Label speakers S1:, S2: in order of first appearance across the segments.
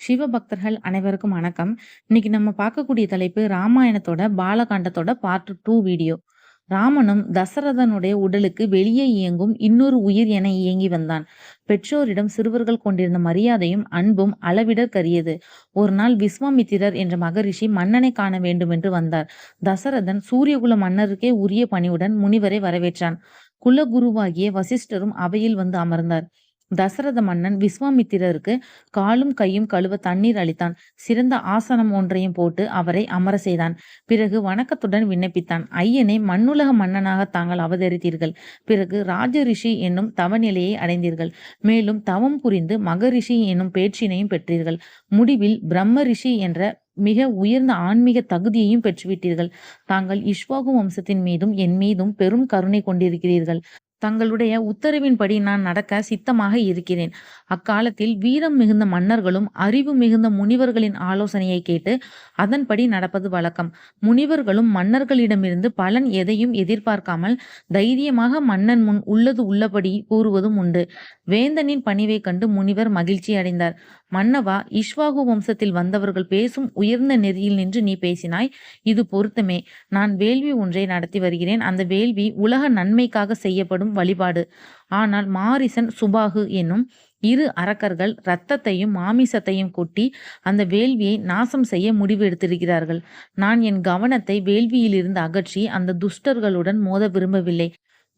S1: சிவபக்தர்கள் அனைவருக்கும் வணக்கம். இன்னைக்கு நம்ம பார்க்கக்கூடிய தலைப்பு ராமாயணத்தோட பாலகாண்டத்தோட பார்ட் டூ வீடியோ. ராமனும் தசரதனுடைய உடலுக்கு வெளியே இயங்கும் இன்னொரு உயிர் என இயங்கி வந்தான். பெற்றோரிடம் சிறுவர்கள் கொண்டிருந்த மரியாதையும் அன்பும் அளவிடற்கரியது. ஒரு நாள் விஸ்வாமித்திரர் என்ற மகரிஷி மன்னனை காண வேண்டுமென்று வந்தார். தசரதன் சூரியகுல மன்னருக்கே உரிய பணியுடன் முனிவரை வரவேற்றான். குலகுருவாகிய வசிஷ்டரும் அவையில் வந்து அமர்ந்தார். தசரத மன்னன் விஸ்வாமித்திரருக்கு காலும் கையும் கழுவ தண்ணீர் அளித்தான். சிறந்த ஆசனம் ஒன்றையும் போட்டு அவரை அமர செய்தான். பிறகு வணக்கத்துடன் விண்ணப்பித்தான். ஐயனை மண்ணுலக மன்னனாக தாங்கள் அவதரித்தீர்கள். பிறகு ராஜரிஷி என்னும் தவநிலையை அடைந்தீர்கள். மேலும் தவம் புரிந்து மகரிஷி என்னும் பேச்சினையும் பெற்றீர்கள். முடிவில் பிரம்மரிஷி என்ற மிக உயர்ந்த ஆன்மீக தகுதியையும் பெற்றுவிட்டீர்கள். தாங்கள் இஷ்வாகு வம்சத்தின் மீதும் என் மீதும் பெரும் கருணை கொண்டிருக்கிறீர்கள். தங்களுடைய உத்தரவின்படி நான் நடக்க சித்தமாக இருக்கிறேன். அக்காலத்தில் வீரம் மிகுந்த மன்னர்களும் அறிவு மிகுந்த முனிவர்களின் ஆலோசனையை கேட்டு அதன்படி நடப்பது வழக்கம். முனிவர்களும் மன்னர்களிடமிருந்து பலன் எதையும் எதிர்பார்க்காமல் தைரியமாக மன்னன் முன் உள்ளது உள்ளபடி கூறுவதும் உண்டு. வேந்தனின் பணிவை கண்டு முனிவர் மகிழ்ச்சி அடைந்தார். மன்னவா இஷ்வாகு வம்சத்தில் வந்தவர்கள் பேசும் உயர்ந்த நெறியில் நின்று நீ பேசினாய். இது பொருத்தமே. நான் வேள்வி ஒன்றை நடத்தி வருகிறேன். அந்த வேள்வி உலக நன்மைக்காக செய்யப்படும் வழிபாடு. ஆனால் மாரிசன் சுபாகு என்னும் இரு அரக்கர்கள் இரத்தத்தையும் மாமிசத்தையும் கொட்டி அந்த வேள்வியை நாசம் செய்ய முடிவு எடுத்திருக்கிறார்கள். நான் என் கவனத்தை வேள்வியிலிருந்து அகற்றி அந்த துஷ்டர்களுடன் மோத விரும்பவில்லை.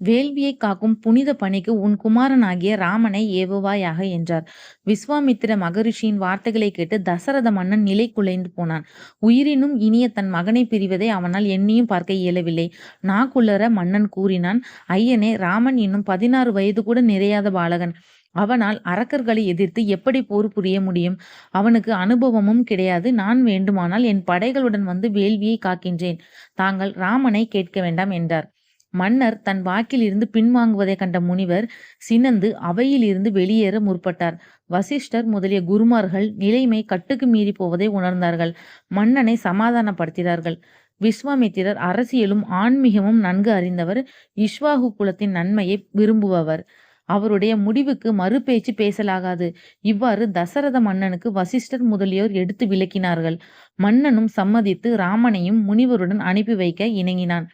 S1: வேள்வியைக் காக்கும் புனித பணிக்கு உன் குமாரனாகிய ராமனை ஏவுவாயாக என்றார். விஸ்வாமித்திர மகரிஷியின் வார்த்தைகளை கேட்டு தசரத மன்னன் நிலை குலைந்து போனான். உயிரினும் இனிய தன் மகனைப் பிரிவதை அவனால் எண்ணியும் பார்க்க இயலவில்லை. நாக்குள்ளர மன்னன் கூறினான் ஐயனே ராமன் இன்னும் பதினாறு வயது கூட நிறையாத பாலகன். அவனால் அரக்கர்களை எதிர்த்து எப்படி போர் புரிய முடியும்? அவனுக்கு அனுபவமும் கிடையாது. நான் வேண்டுமானால் என் படைகளுடன் வந்து வேள்வியை காக்கின்றேன். தாங்கள் ராமனைக் கேட்க வேண்டாம் என்றார். மன்னர் தன் வாக்கிலிருந்து பின்வாங்குவதைக் கண்ட முனிவர் சினந்து அவையிலிருந்து வெளியேற முற்பட்டார். வசிஷ்டர் முதலிய குருமார்கள் நிலைமை கட்டுக்கு மீறிப் போவதை உணர்ந்தார்கள். மன்னனை சமாதானப்படுத்தினார்கள். விஸ்வாமித்திரர் அரசியலும் ஆன்மீகமும் நன்கு அறிந்தவர். இஷ்வாகு குலத்தின் நன்மையை விரும்புபவர். அவருடைய முடிவுக்கு மறுபேச்சு பேசலாகாது. இவ்வாறு தசரத மன்னனுக்கு வசிஷ்டர் முதலியோர் எடுத்து விளக்கினார்கள். மன்னனும் சம்மதித்து ராமனையும் முனிவருடன் அனுப்பி வைக்க இணங்கினான்.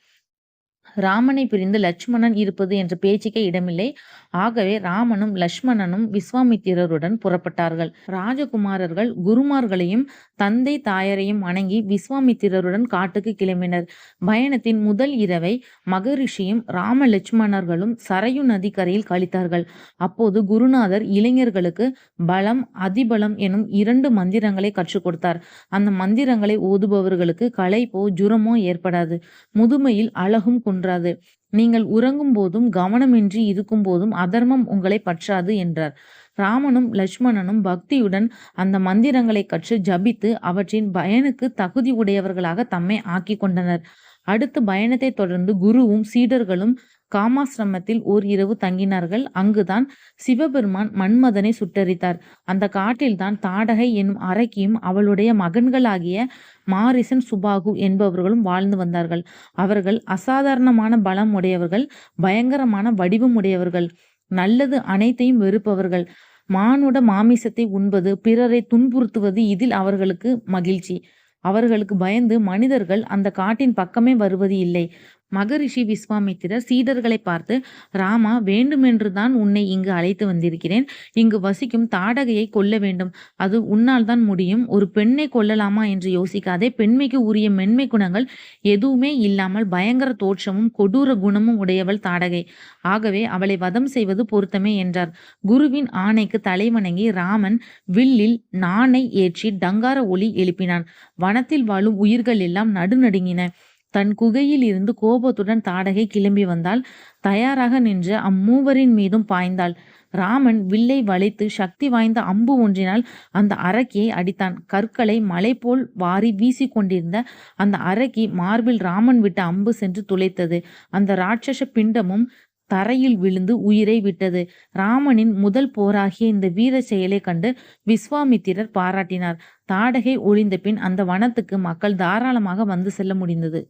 S1: ராமனை பிரிந்து லட்சுமணன் இருப்பது என்ற பேச்சுக்கே இடமில்லை. ஆகவே ராமனும் லட்சுமணனும் விஸ்வாமித்திரருடன் புறப்பட்டார்கள். ராஜகுமாரர்கள் குருமார்களையும் தந்தை தாயாரையும் வணங்கி விஸ்வாமித்திரருடன் காட்டுக்கு கிளம்பினர். பயணத்தின் முதல் இரவை மகரிஷியும் ராம லட்சுமணர்களும் சரையு நதிக்கரையில் கழித்தார்கள். அப்போது குருநாதர் இளைஞர்களுக்கு பலம் அதிபலம் எனும் இரண்டு மந்திரங்களை கற்றுக் கொடுத்தார். அந்த மந்திரங்களை ஓதுபவர்களுக்கு களைப்போ ஜுரமோ ஏற்படாது. முதுமையில் அழகும் குன்றாது. நீங்கள் உறங்கும் போதும் கவனமின்றி இருக்கும் போதும் அதர்மம் உங்களைப் பற்றாது என்றார். ராமனும் லட்சுமணனும் பக்தியுடன் அந்த மந்திரங்களை கற்று ஜபித்து அவற்றின் பயனுக்கு தகுதி உடையவர்களாக தம்மை ஆக்கி கொண்டனர். அடுத்து பயணத்தை தொடர்ந்து குருவும் சீடர்களும் காமாசிரமத்தில் ஓர் இரவு தங்கினார்கள். அங்குதான் சிவபெருமான் மன்மதனை சுட்டரித்தார் அந்த காட்டில்தான் தாடகை என்னும் அரக்கியும் அவளுடைய மகன்களாகிய மாரிசன் சுபாகு என்பவர்களும் வாழ்ந்து வந்தார்கள். அவர்கள் அசாதாரணமான பலம் உடையவர்கள். பயங்கரமான வடிவம் உடையவர்கள். நல்லது அனைத்தையும் வெறுப்பவர்கள். மானுட மாமிசத்தை உண்பது பிறரை துன்புறுத்துவது இதில் அவர்களுக்கு மகிழ்ச்சி. அவர்களுக்கு பயந்து மனிதர்கள் அந்த காட்டின் பக்கமே வருவது இல்லை. மகரிஷி விஸ்வாமித்திரர் சீடர்களைப் பார்த்து ராமா வேண்டுமென்றுதான் உன்னை இங்கு அழைத்து வந்திருக்கிறேன். இங்கு வசிக்கும் தாடகையை கொல்ல வேண்டும். அது உன்னால் தான் முடியும். ஒரு பெண்ணை கொல்லலாமா என்று யோசிக்காதே. பெண்மைக்கு உரிய மென்மை குணங்கள் எதுவுமே இல்லாமல் பயங்கர தோற்றமும் கொடூர குணமும் உடையவள் தாடகை. ஆகவே அவளை வதம் செய்வது பொருத்தமே என்றார். குருவின் ஆணைக்கு தலைவணங்கி ராமன் வில்லில் நாணை ஏற்றி டங்கார ஒளி எழுப்பினான். வனத்தில் வாழும் உயிர்கள் எல்லாம் நடுநடுங்கின. தன் குகையில் இருந்து கோபத்துடன் தாடகை கிளம்பி வந்தால் தயாராக நின்று அம்மூவரின் மீதும் பாய்ந்தாள். ராமன் வில்லை வளைத்து சக்தி வாய்ந்த அம்பு ஒன்றினால் அந்த அரக்கியை அடித்தான். கற்களை மலை போல் வாரி வீசி கொண்டிருந்த அந்த அரக்கி மார்பில் ராமன் விட்ட அம்பு சென்று துளைத்தது. அந்த ராட்சச பிண்டமும் தரையில் விழுந்து உயிரை விட்டது. ராமனின் முதல் போராகிய இந்த வீரச் செயலை கண்டு விஸ்வாமித்திரர் பாராட்டினார். தாடகை ஒழிந்தபின் அந்த வனத்துக்கு மக்கள் தாராளமாக வந்து செல்ல முடிந்தது.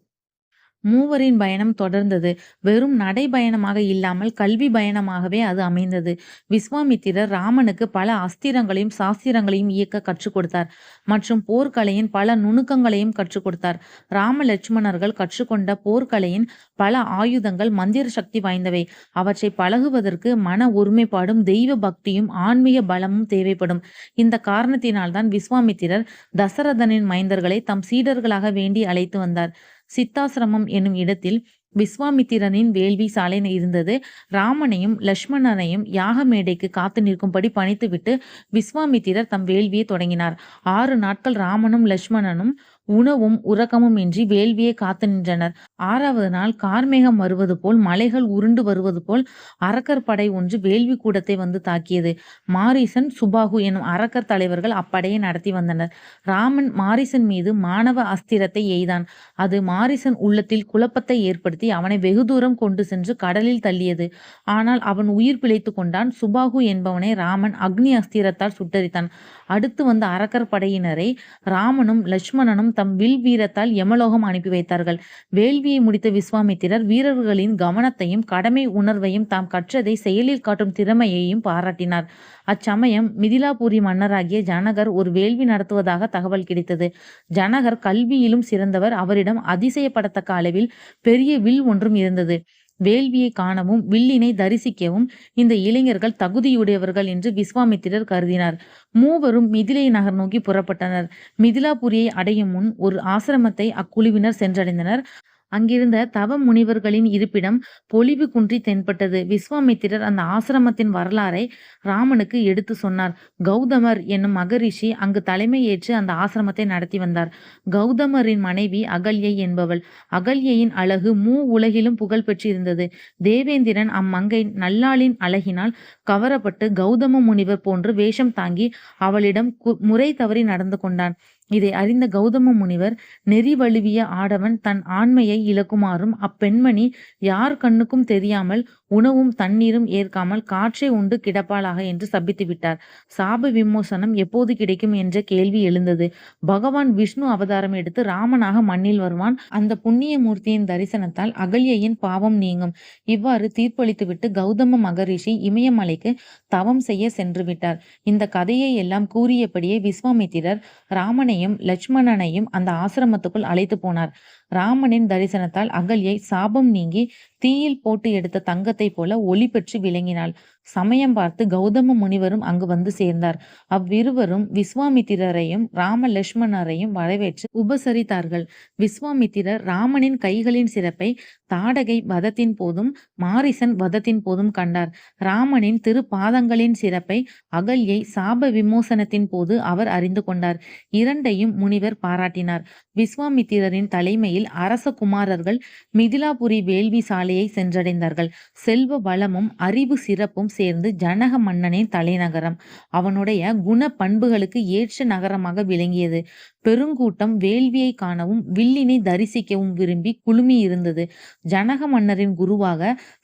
S1: மூவரின் பயணம் தொடர்ந்தது. வெறும் நடைபயணமாக இல்லாமல் கல்வி பயணமாகவே அது அமைந்தது. விஸ்வாமித்திரர் ராமனுக்கு பல அஸ்திரங்களையும் சாஸ்திரங்களையும் இயக்க கற்றுக் கொடுத்தார் மற்றும் போர்க்கலையின் பல நுணுக்கங்களையும் கற்றுக் கொடுத்தார். ராம லட்சுமணர்கள் கற்றுக்கொண்ட போர்க்கலையின் பல ஆயுதங்கள் மந்திர சக்தி வாய்ந்தவை. அவற்றை பழகுவதற்கு மன ஒருமைப்பாடும் தெய்வ பக்தியும் ஆன்மீக பலமும் தேவைப்படும். இந்த காரணத்தினால்தான் விஸ்வாமித்திரர் தசரதனின் மைந்தர்களை தம் சீடர்களாக வேண்டி அழைத்து வந்தார். சித்தாசிரமம் என்னும் இடத்தில் விஸ்வாமித்திரனின் வேள்வி சாலை இருந்தது. ராமனையும் லக்ஷ்மணனையும் யாக மேடைக்கு காத்து நிற்கும்படி பணித்துவிட்டு விஸ்வாமித்திரர் தம் வேள்வியை தொடங்கினார். ஆறு நாட்கள் ராமனும் லக்ஷ்மணனும் உணவும் உறக்கமும் இன்றி வேள்வியை காத்து நின்றனர். ஆறாவது நாள் கார்மேகம் வருவது போல் மலைகள் உருண்டு வருவது போல் அரக்கர் படை ஒன்று வேள்வி கூடத்தை வந்து தாக்கியது. மாரிசன் சுபாகு எனும் அரக்கர் தலைவர்கள் அப்படையை நடத்தி வந்தனர். ராமன் மாரிசன் மீது மாணவ அஸ்திரத்தை எய்தான். அது மாரிசன் உள்ளத்தில் குழப்பத்தை ஏற்படுத்தி அவனை வெகு தூரம் கொண்டு சென்று கடலில் தள்ளியது. ஆனால் அவன் உயிர் பிழைத்து கொண்டான். சுபாகு என்பவனை ராமன் அக்னி அஸ்திரத்தால் சுட்டரித்தான் அடுத்து வந்த அரக்கர் படையினரை ராமனும் லட்சுமணனும் தம் வில் வீரத்தால் யமலோகம் அனுப்பி வைத்தார்கள். வேள்வியை முடித்த விஸ்வாமித்திரர் வீரர்களின் கவனத்தையும் கடமை உணர்வையும் தாம் கற்றதை செயலில் காட்டும் திறமையையும் பாராட்டினார். அச்சமயம் மிதிலாபுரி மன்னராகிய ஜனகர் ஒரு வேள்வி நடத்துவதாக தகவல் கிடைத்தது. ஜனகர் கல்வியிலும் சிறந்தவர். அவரிடம் அதிசயப்படத்தக்க அளவில் பெரிய வில் ஒன்றும் இருந்தது. வேள்வியை காணவும் வில்லினை தரிசிக்கவும் இந்த இளைஞர்கள் தகுதியுடையவர்கள் என்று விஸ்வாமித்திரர் கருதினார். மூவரும் மிதிலை நகர் நோக்கி புறப்பட்டனர். மிதிலாபுரியை அடையும் முன் ஒரு ஆசிரமத்தை அக்குழுவினர் சென்றடைந்தனர். அங்கிருந்த தவ முனிவர்களின் இருப்பிடம் பொலிவு குன்றி தென்பட்டது. விஸ்வாமித்திரர் அந்த ஆசிரமத்தின் வரலாறை ராமனுக்கு எடுத்து சொன்னார். கௌதமர் என்னும் மகரிஷி அங்கு தலைமை ஏற்று அந்த ஆசிரமத்தை நடத்தி வந்தார். கௌதமரின் மனைவி அகல்யை என்பவள். அகல்யையின் அழகு மூ உலகிலும் புகழ் பெற்றிருந்தது. தேவேந்திரன் அம்மங்கை நல்லாளின் அழகினால் கவரப்பட்டு கௌதம முனிவர் போன்று வேஷம் தாங்கி அவளிடம் முறை தவறி நடந்து கொண்டான். இதை அறிந்த கௌதம முனிவர் நெறி வழுவிய ஆடவன் தன் ஆண்மையை இழக்குமாறும் அப்பெண்மணி யார் கண்ணுக்கும் தெரியாமல் உணவும் தண்ணீரும் ஏற்காமல் காற்றை உண்டு கிடப்பாளாக என்று சபித்து விட்டார். சாப விமோசனம் எப்போது கிடைக்கும் என்ற கேள்வி எழுந்தது. பகவான் விஷ்ணு அவதாரம் எடுத்து ராமனாக மண்ணில் வருவான். அந்த புண்ணிய மூர்த்தியின் தரிசனத்தால் அகல்யையின் பாவம் நீங்கும். இவ்வாறு தீர்ப்பளித்துவிட்டு கௌதம மகரிஷி இமயமலைக்கு தவம் செய்ய சென்று விட்டார். இந்த கதையை எல்லாம் கூறியபடியே விஸ்வாமித்திரர் ராமனையும் லட்சுமணனையும் அந்த ஆசிரமத்துக்குள் அழைத்து போனார். ராமனின் தரிசனத்தால் அகல்யை சாபம் நீங்கி தீயில் போட்டு எடுத்த தங்கத்தைப் போல ஒளி பெற்று விளங்கினாள். சமயம் பார்த்து கௌதம முனிவரும் அங்கு வந்து சேர்ந்தார். அவ்விருவரும் விஸ்வாமித்திரரையும் ராம லட்சுமணரையும் வரவேற்று உபசரித்தார்கள். விஸ்வாமித்திரர் ராமனின் கைகளின் சிறப்பை தாடகை வதத்தின் போதும் மாரிசன் வதத்தின் போதும் கண்டார். ராமனின் திருப்பாதங்களின் சிறப்பை அகல்யை சாப விமோசனத்தின் போது அவர் அறிந்து கொண்டார். இரண்டையும் முனிவர் பாராட்டினார். விஸ்வாமித்திரரின் தலைமையில் அரச குமாரர்கள் மிதிலாபுரி வேள்வி சாலையை சென்றடைந்தார்கள். செல்வ வளமும் அறிவு சிறப்பும் சேர்ந்து ஜனக மன்னனின் தலைநகரம். அவனுடைய குண பண்புகளுக்கு ஏற்ற நகரமாக விளங்கியது. பெருங்கூட்டம் வேள்வியை காணவும் வில்லினை தரிசிக்கவும் விரும்பி குழுமியிருந்தது. ஜனக மன்னரின் குருவாக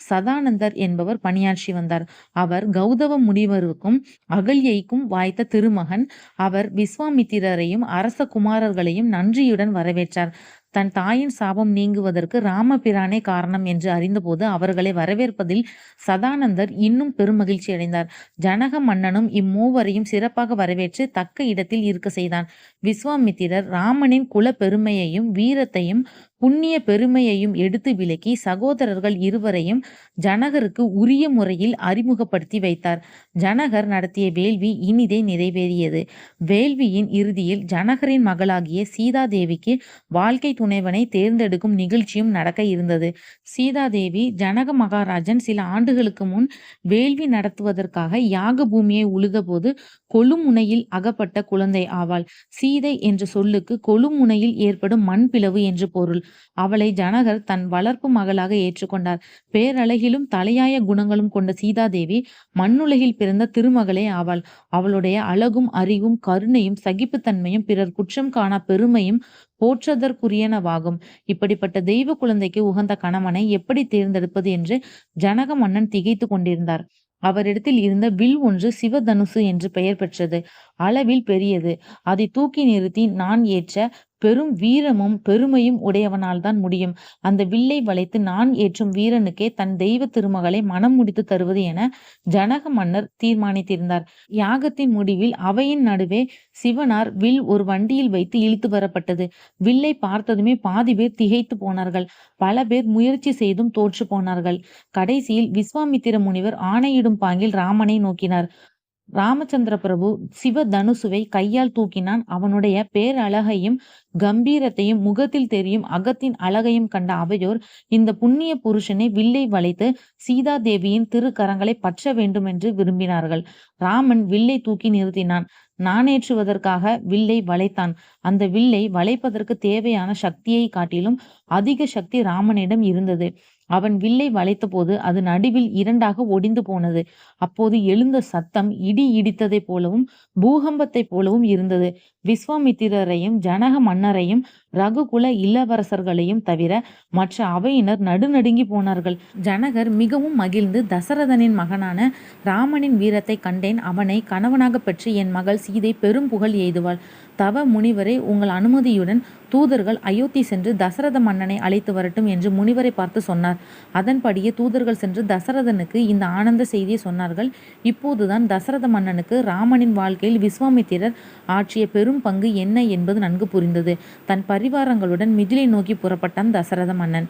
S1: சதானந்தர் என்பவர் பணியாற்றி வந்தார். அவர் கௌதவ முனிவருக்கும் அகல்யைக்கும் வாய்த்த திருமகன். அவர் விஸ்வாமித்திரரையும் அரச குமாரர்களையும் நன்றியுடன் வரவேற்றார். தன் தாயின் சாபம் நீங்குவதற்கு ராமபிரானே காரணம் என்று அறிந்தபோது அவர்களை வரவேற்பதில் சதானந்தர் இன்னும் பெருமகிழ்ச்சி அடைந்தார். ஜனக மன்னனும் இம்மூவரையும் சிறப்பாக வரவேற்று தக்க இடத்தில் இருக்க செய்தான். விஸ்வாமித்திரர் ராமனின் குலப்பெருமையையும் வீரத்தையும் புண்ணிய பெருமையையும் எடுத்து விலக்கி சகோதரர்கள் இருவரையும் ஜனகருக்கு உரிய முறையில் அறிமுகப்படுத்தி வைத்தார். ஜனகர் நடத்திய வேள்வி இனிதே நிறைவேறியது. வேள்வியின் இறுதியில் ஜனகரின் மகளாகிய சீதாதேவிக்கு வாழ்க்கை துணைவனை தேர்ந்தெடுக்கும் நிகழ்ச்சியும் நடக்க இருந்தது. சீதாதேவி ஜனக மகாராஜன் சில ஆண்டுகளுக்கு முன் வேள்வி நடத்துவதற்காக யாக பூமியை உழுதபோது கொழுமுனையில் அகப்பட்ட குழந்தை ஆவாள். சீதை என்ற சொல்லுக்கு கொழுமுனையில் ஏற்படும் மண் பிளவு என்று பொருள். அவளை ஜனகர் தன் வளர்ப்பு மகளாக ஏற்றுக்கொண்டார். பேரழகிலும் தலையாய குணங்களும் கொண்ட சீதாதேவி மண்ணுலகில் பிறந்த திருமகளே ஆவாள். அவளுடைய அழகும் அறிவும் கருணையும் சகிப்புத்தன்மையும் பிறர் குற்றம் காணா பெருமையும் போற்றதற்குரியனவாகும். இப்படிப்பட்ட தெய்வ குழந்தைக்கு உகந்த கணவனை எப்படி தேர்ந்தெடுப்பது என்று ஜனக மன்னன் திகைத்துக் கொண்டிருந்தார். அவரிடத்தில் இருந்த வில் ஒன்று சிவதனுசு என்று பெயர் பெற்றது. அளவில் பெரியது. அதை தூக்கி நிறுத்தி நான் ஏற்ற பெரும் வீரமும் பெருமையும் உடையவனால்தான் முடியும். அந்த வில்லை வளைத்து நான் ஏற்றும் வீரனுக்கே தன் தெய்வ திருமகளை மனம் முடித்து தருவது என ஜனக மன்னர் தீர்மானித்திருந்தார். யாகத்தின் முடிவில் அவையின் நடுவே சிவனார் வில் ஒரு வண்டியில் வைத்து இழுத்து வரப்பட்டது. வில்லை பார்த்ததுமே பாதி பேர் திகைத்து போனார்கள். பல பேர் முயற்சி செய்தும் தோற்று போனார்கள். கடைசியில் விஸ்வாமித்திர முனிவர் ஆணையிடும் பாங்கில் ராமனை நோக்கினார். ராமச்சந்திர பிரபு சிவ தனுசுவை கையால் தூக்கினான். அவனுடைய பேரழகையும் கம்பீரத்தையும் முகத்தில் தெரியும் அகத்தின் அழகையும் கண்ட அவையோர் இந்த புண்ணிய புருஷனை வில்லை வளைத்து சீதா தேவியின் திருக்கரங்களை பற்ற வேண்டும் என்று விரும்பினார்கள். ராமன் வில்லை தூக்கி நிறுத்தினான். நாணேற்றுவதற்காக வில்லை வளைத்தான். அந்த வில்லை வளைப்பதற்கு தேவையான சக்தியை காட்டிலும் அதிக சக்தி ராமனிடம் இருந்தது. அவன் வில்லை வளைத்தபோது அது நடுவில் இரண்டாக ஒடிந்து போனது. அப்போது எழுந்த சத்தம் இடி இடித்ததை போலவும் பூகம்பத்தை போலவும் இருந்தது. விஸ்வாமித்திரரையும் ஜனக மன்னரையும் ரகுகுல இளவரசர்களையும் தவிர மற்ற அவையினர் நடுநடுங்கி போனார்கள். ஜனகர் மிகவும் மகிழ்ந்து தசரதனின் மகனான ராமனின் வீரத்தை கண்டேன். அவனை கணவனாக பெற்று என் மகள் சீதை பெரும் புகழ் எய்துவாள். தவ முனிவரை உங்கள் அனுமதியுடன் தூதர்கள் அயோத்தி சென்று தசரத மன்னனை அழைத்து வரட்டும் என்று முனிவரை பார்த்து சொன்னார். அதன்படியே தூதர்கள் சென்று தசரதனுக்கு இந்த ஆனந்த செய்தியை சொன்னார்கள். இப்போதுதான் தசரத மன்னனுக்கு ராமனின் வாழ்க்கையில் விஸ்வாமித்திரர் ஆற்றிய பெரும் பங்கு என்ன என்பது நன்கு புரிந்தது. தன் பரிவாரங்களுடன் மிதிலை நோக்கி புறப்பட்டான் தசரத மன்னன்.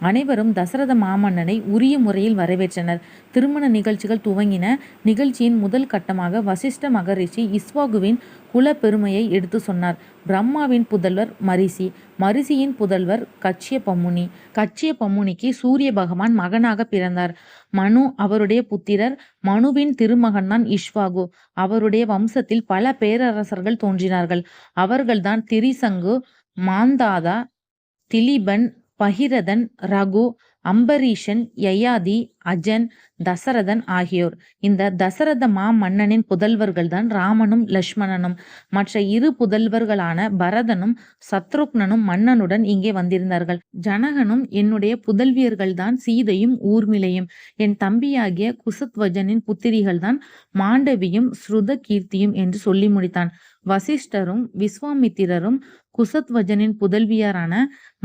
S1: அனைவரும் தசரத மாமன்னனை உரிய முறையில் வரவேற்றனர். திருமண நிகழ்ச்சிகள் துவங்கின. நிகழ்ச்சியின் முதல் கட்டமாக வசிஷ்ட மகரிஷி இஸ்வாகுவின் குல பெருமையை எடுத்து சொன்னார். பிரம்மாவின் புதல்வர் மரிசி மரிசியின் புதல்வர் கச்சிய பம்முனி கச்சிய பம்முனிக்கு சூரிய பகவான் மகனாக பிறந்தார். மனு அவருடைய புத்திரர் மனுவின் திருமகன்தான் இஷ்வாகு. அவருடைய வம்சத்தில் பல பேரரசர்கள் தோன்றினார்கள். அவர்கள்தான் திரிசங்கு மாந்தாதா திலீபன் பகிரதன் ரகு அம்பரீஷன் யயாதி அஜன் தசரதன் ஆகியோர். இந்த தசரத மா மன்னனின் புதல்வர்கள்தான் ராமனும் லக்ஷ்மணனும். மற்ற இரு புதல்வர்களான பரதனும் சத்ருக்னனும் மன்னனுடன் இங்கே வந்திருந்தார்கள். ஜனகனும் என்னுடைய புதல்வியர்கள்தான் சீதையும் ஊர்மிளையும். என் தம்பியாகிய குசத்வஜனின் புத்திரிகள்தான் மாண்டவியும் ஸ்ருத கீர்த்தியும் என்று சொல்லி முடித்தான். வசிஷ்டரும் விஸ்வாமித்திரரும் குசத்வஜனின் புதல்வியாரான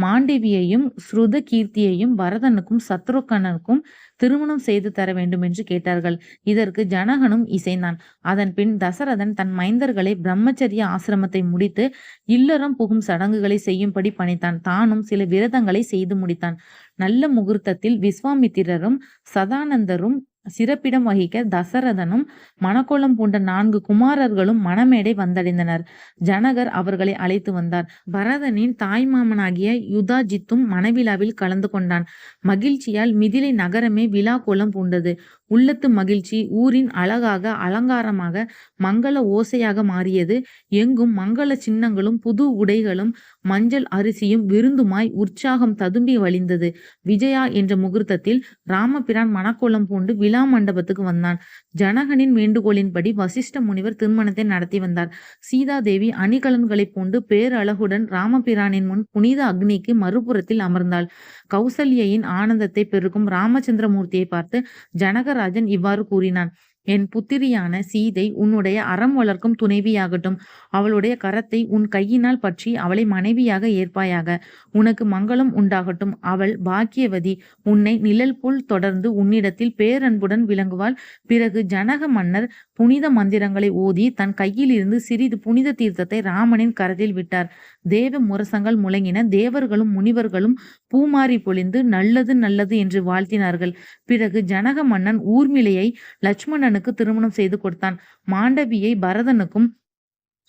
S1: மாண்டவியையும் ஸ்ருத கீர்த்தியையும் பரதனுக்கும் சத்ருக்கனுக்கும் திருமணம் செய்து தர வேண்டும் என்று கேட்டார்கள். இதற்கு ஜனகனும் இசைந்தான். அதன் பின் தசரதன் தன் மைந்தர்களை பிரம்மச்சரிய ஆசிரமத்தை முடித்து இல்லறம் புகும் சடங்குகளை செய்யும்படி பணித்தான். தானும் சில விரதங்களை செய்து முடித்தான். நல்ல முகூர்த்தத்தில் விஸ்வாமித்திரரும் சதானந்தரும் சிறப்பிடம் வகிக்க தசரதனும் மணக்கோலம் பூண்ட நான்கு குமாரர்களும் மணமேடை வந்தடைந்தனர். ஜனகர் அவர்களை அழைத்து வந்தார். பரதனின் தாய்மாமனாகிய யுதாஜித்தும் மணவிழாவில் கலந்து கொண்டான். மகிழ்ச்சியால் மிதிலை நகரமே விழா கோலம் பூண்டது. உள்ளத்து மகிழ்ச்சி ஊரின் அழகாக அலங்காரமாக மங்கள ஓசையாக மாறியது. எங்கும் மங்கள சின்னங்களும் புது உடைகளும் மஞ்சள் அரிசியும் விருந்துமாய் உற்சாகம் ததும்பி வழிந்தது. விஜயா என்ற முகூர்த்தத்தில் ராமபிரான் மணக்கோலம் பூண்டு விழா மண்டபத்துக்கு வந்தான். ஜனகனின் வேண்டுகோளின்படி வசிஷ்ட முனிவர் திருமணத்தை நடத்தி வந்தார். சீதாதேவி அணிகலன்களை பூண்டு பேரழகுடன் ராமபிரானின் முன் புனித அக்னிக்கு மறுபுறத்தில் அமர்ந்தாள். கௌசல்யின் ஆனந்தத்தை பெருக்கும் ராமச்சந்திரமூர்த்தியை பார்த்து ஜனக ஜனகராஜன் இவ்வாறு கூறினான் என் புத்திரியான சீதை உன்னுடைய அறம் வளர்க்கும் துணைவியாகட்டும். அவளுடைய கரத்தை உன் கையினால் பற்றி அவளை மனைவியாக ஏற்பாயாக. உனக்கு மங்களம் உண்டாகட்டும். அவள் பாக்கியவதி. உன்னை நிழல் போல் தொடர்ந்து உன்னிடத்தில் பேரன்புடன் விளங்குவாள். பிறகு ஜனக மன்னர் புனித மந்திரங்களை ஓதி தன் கையிலிருந்து சிறிது புனித தீர்த்தத்தை ராமனின் கரத்தில் விட்டார். தேவ முரசங்கள் முழங்கின. தேவர்களும் முனிவர்களும் பூமாரி பொழிந்து நல்லது நல்லது என்று வாழ்த்தினார்கள். பிறகு ஜனக மன்னன் ஊர்மிளையை லட்சுமணனுக்கு திருமணம் செய்து கொடுத்தான். மாண்டவியை பரதனுக்கும்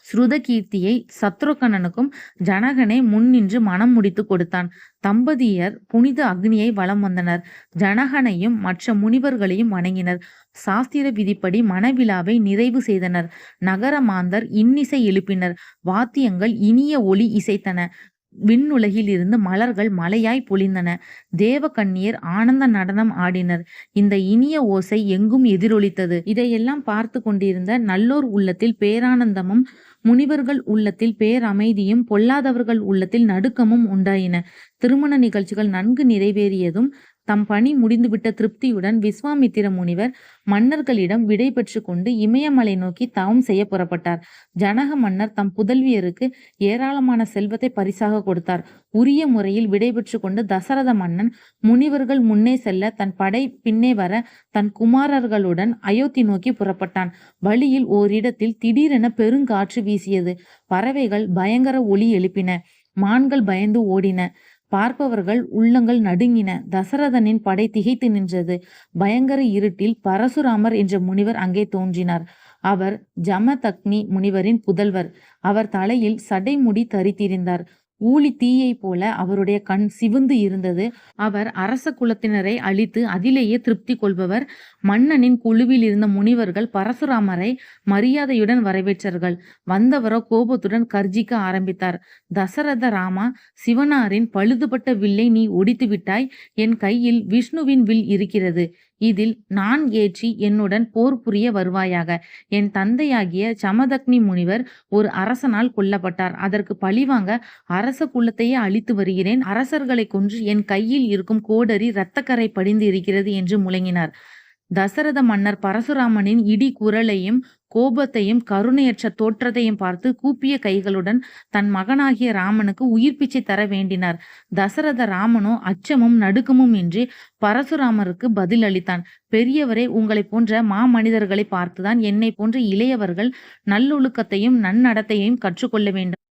S1: ஸ்ருதகீர்த்தியை சத்ருகணனுக்கும் ஜனகனை முன்னின்று மனம் முடித்து கொடுத்தான். தம்பதியர் புனித அக்னியை வலம் வந்தனர். ஜனகனையும் மற்ற முனிவர்களையும் வணங்கினர். சாஸ்திர விதிப்படி மனவிழாவை நிறைவு செய்தனர். நகர மாந்தர் இன்னிசை எழுப்பினர். வாத்தியங்கள் இனிய ஒளி இசைத்தன. விண்ணுலகில் இருந்து மலர்கள் மலையாய் பொழிந்தன. தேவ கண்ணியர் ஆனந்த நடனம் ஆடினர். இந்த இனிய ஓசை எங்கும் எதிரொலித்தது. இதையெல்லாம் பார்த்து கொண்டிருந்த நல்லோர் உள்ளத்தில் பேரானந்தமும் முனிவர்கள் உள்ளத்தில் பேரமைதியும் பொல்லாதவர்கள் உள்ளத்தில் நடுக்கமும் உண்டாயின. திருமண நிகழ்ச்சிகள் நன்கு நிறைவேறியதும் தம் பணி முடிந்துவிட்ட திருப்தியுடன் விஸ்வாமித்திர முனிவர் மன்னர்களிடம் விடை பெற்று கொண்டு இமயமலை நோக்கி தவம் செய்ய புறப்பட்டார். ஜனக மன்னர் தம் புதல்வியருக்கு ஏராளமான செல்வத்தை பரிசாக கொடுத்தார். உரிய முறையில் விடை பெற்று கொண்டு தசரத மன்னன் முனிவர்கள் முன்னே செல்ல தன் படை பின்னே வர தன் குமாரர்களுடன் அயோத்தி நோக்கி புறப்பட்டான். வழியில் ஓரிடத்தில் திடீரென பெருங்காற்று வீசியது. பறவைகள் பயங்கர ஒளி எழுப்பின. மான்கள் பயந்து ஓடின. பார்ப்பவர்கள் உள்ளங்கள் நடுங்கின. தசரதனின் படை திகைத்து நின்றது. பயங்கர இருட்டில் பரசுராமர் என்ற முனிவர் அங்கே தோன்றினார். அவர் ஜமதக்னி முனிவரின் புதல்வர். அவர் தலையில் சடைமுடி தரித்திருந்தார். ஊழி தீயைப் போல அவருடைய கண் சிவந்து இருந்தது. அவர் அரச குலத்தினரை அழித்து அதிலேயே திருப்தி கொள்பவர். மன்னனின் குழுவில் இருந்த முனிவர்கள் பரசுராமரை மரியாதையுடன் வரவேற்றார்கள். வந்தவரோ கோபத்துடன் கர்ஜிக்க ஆரம்பித்தார். தசரத ராமா சிவனாரின் பழுதுபட்ட வில்லை நீ ஒடித்து விட்டாய் என் கையில் விஷ்ணுவின் வில் இருக்கிறது. இதில் நான் ஏற்றி என்னுடன் போர் புரிய வருவாயாக. என் தந்தையாகிய சமதக்னி முனிவர் ஒரு அரசனால் கொல்லப்பட்டார். அதற்கு பழிவாங்க அரச குலத்தையே அழித்து வருகிறேன். அரசர்களை கொன்று என் கையில் இருக்கும் கோடரி இரத்தக்கரை படிந்து இருக்கிறது என்று முழங்கினார். தசரத மன்னர் பரசுராமனின் இடி குரலையும் கோபத்தையும் கருணையற்ற தோற்றத்தையும் பார்த்து கூப்பிய கைகளுடன் தன் மகனாகிய ராமனுக்கு உயிர் பிச்சை தர வேண்டினார். தசரத ராமனோ அச்சமும் நடுக்கமும் இன்றி பரசுராமருக்கு பதில் அளித்தான் பெரியவரே உங்களை போன்ற மாமனிதர்களை பார்த்துதான் என்னை போன்ற இளையவர்கள் நல்லொழுக்கத்தையும் நன்னடத்தையும் கற்றுக்கொள்ள வேண்டும்.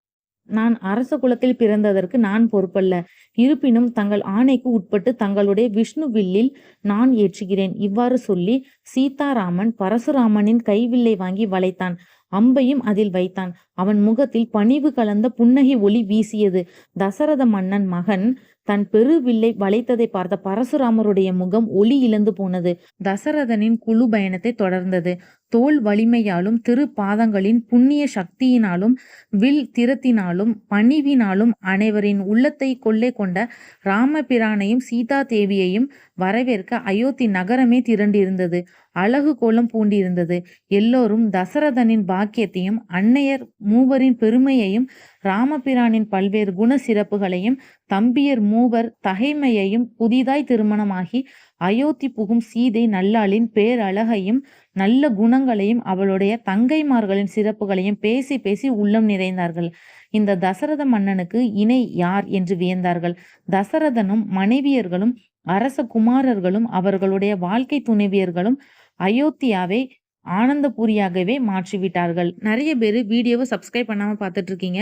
S1: நான் அரச குலத்தில் பிறந்ததற்கு நான் பொறுப்பல்ல. இருப்பினும் தங்கள் ஆணைக்கு உட்பட்டு தங்களுடைய விஷ்ணு வில்லில் நான் ஏற்றுகிறேன். இவ்வாறு சொல்லி சீதாராமன் பரசுராமனின் கைவில்லை வாங்கி வளைத்தான். அம்பையும் அதில் வைத்தான். அவன் முகத்தில் பணிவு கலந்த புன்னகை ஒளி வீசியது. தசரத மன்னன் மகன் தன் பெருவில்லை வளைத்ததை பார்த்த பரசுராமருடைய முகம் ஒளி இழந்து போனது. தசரதனின் குழு பயணத்தை தொடர்ந்தது. தோல் வலிமையாலும் திரு பாதங்களின் புண்ணிய சக்தியினாலும் வில் திறத்தினாலும் பணிவினாலும் அனைவரின் உள்ளத்தை கொள்ளை கொண்ட ராமபிரானையும் சீதா தேவியையும் வரவேற்க அயோத்தி நகரமே திரண்டிருந்தது. அழகு கோலம் பூண்டிருந்தது. எல்லோரும் தசரதனின் பாக்கியத்தையும் அன்னையர் மூவரின் பெருமையையும் ராமபிரானின் பல்வேறு குண சிறப்புகளையும் தம்பியர் மூவர் தகைமையையும் புதிதாய் திருமணமாகி அயோத்தி புகும் சீதை நல்லாளின் பேரழகையும் நல்ல குணங்களையும் அவளுடைய தங்கைமார்களின் சிறப்புகளையும் பேசி பேசி உள்ளம் நிறைந்தார்கள். இந்த தசரத மன்னனுக்கு இணை யார் என்று வியந்தார்கள். தசரதனும் மனைவியர்களும் அரச குமாரர்களும் அவர்களுடைய வாழ்க்கை துணைவியர்களும் அயோத்தியாவை ஆனந்தபுரியாகவே மாற்றிவிட்டார்கள். நிறைய பேர் வீடியோவை சப்ஸ்கிரைப் பண்ணாமல் பார்த்துட்டு இருக்கீங்க.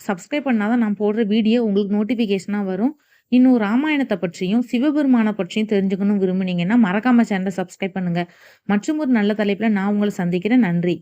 S1: சப்ஸ்கிரைப் பண்ணாதான் நான் போடுற வீடியோ உங்களுக்கு நோட்டிஃபிகேஷனாக வரும். இன்னும் ராமாயணத்தை பற்றியும் சிவபெருமானை பற்றியும் தெரிஞ்சுக்கணும் விரும்புனீங்கன்னா மறக்காம சேனலை சப்ஸ்கிரைப் பண்ணுங்க. மற்றும் ஒரு நல்ல தலைப்பில் நான் உங்களை சந்திக்கிறேன். நன்றி.